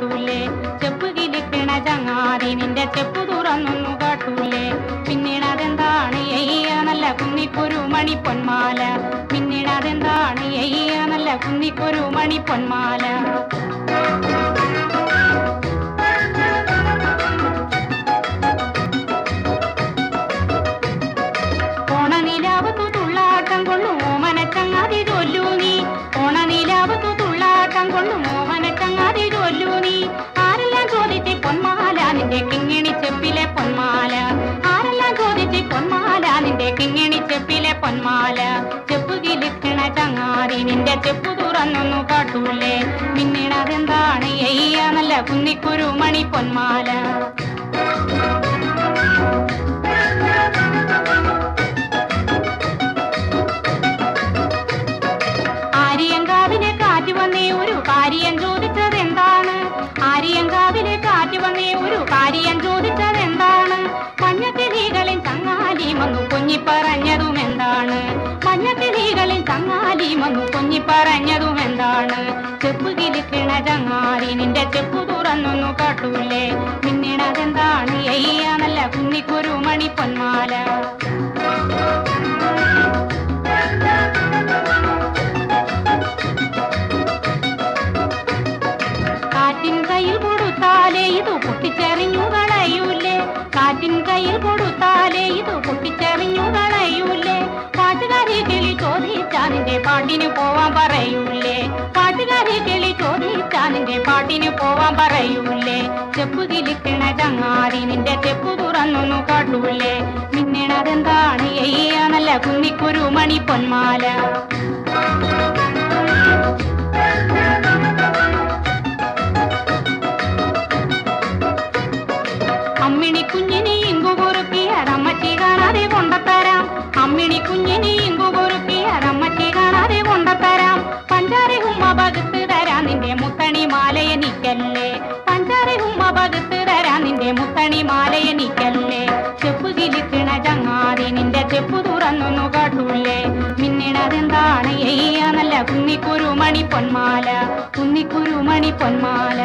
കാട്ടൂലേ? ചെപ്പ് കിലിക്കണ ചങ്ങാതി നിന്റെ ചെപ്പ് തുറന്നൊന്നു കാട്ടൂലേ? പിന്നീടതെന്താണ് എയ്യ നല്ല കുന്നിക്കൊരു മണി പൊന്മാല പിന്നീടതെന്താണ് എയ്യ നല്ല കുന്നിക്കൊരു മണി പൊന്മാല കാട്ടൂലേ പിന്നീട് അതെന്താണ് നല്ല കുന്നിക്കുരു മണി പൊന്മാല വന്നു കുഞ്ഞി പറഞ്ഞതും എന്താണ്? ചെപ്പ് കിലിക്കണ ചങ്ങാതി നിന്റെ ചെപ്പ് തുറന്നൊന്നു കാട്ടൂലേ? പിന്നീട് അതെന്താണ് കുഞ്ഞിക്കൊരു നല്ല കുന്നിക്കൊരു മണി പൊന്മാല പാട്ടിന് പോവാൻ പറയൂലേ? പാട്ടുകാരി കിളി ചോദിക്കാൻ നിന്റെ പാട്ടിന് പോവാൻ പറയൂലേ? ചെപ്പു കിലിക്കണ ചങ്ങാതി നിന്റെ ചെപ്പ് തുറന്നൊന്നു കാട്ടൂലേ? മിന്നണതെന്താണ്? എയ്യാണല്ല കുന്നിക്കുരു മണി പൊന്മാല. അമ്മിണി കുഞ്ഞിനെ കുറുക്കി അതമ്മച്ചി കാണാതെ കൊണ്ടത്തരാം. അമ്മിണി കുഞ്ഞിനി மணி பொன்மாலை